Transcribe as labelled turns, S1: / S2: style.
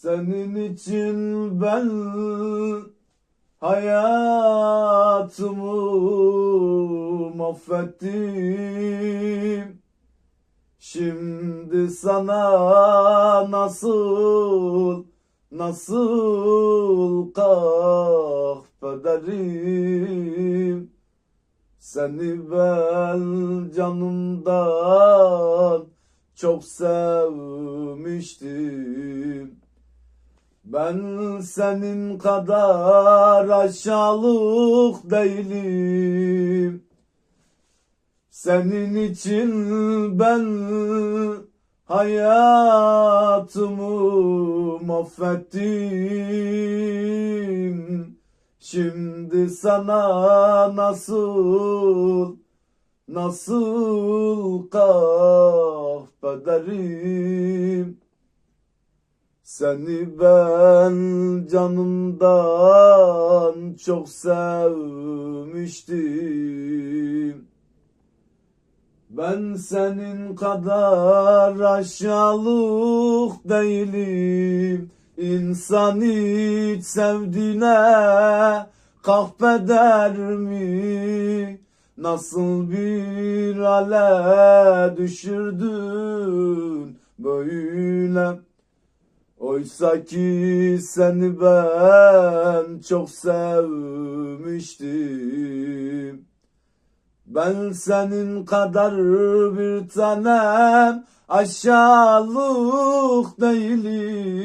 S1: Senin için ben hayatımı mahvettim. Şimdi sana nasıl nasıl kahpederim Seni ben canımdan çok sevmiştim Ben senin kadar aşağılık değilim senin için ben hayatımı mahvettim. Şimdi sana nasıl nasıl kahpederim? Seni ben canımdan çok sevmiştim. Ben senin kadar aşağılık değilim. İnsan hiç sevdiğine kahpeder mi? Nasıl bir hale düşürdün böyle? Oysa ki seni ben çok sevmiştim. Ben senin kadar bir tanem aşağılık değilim.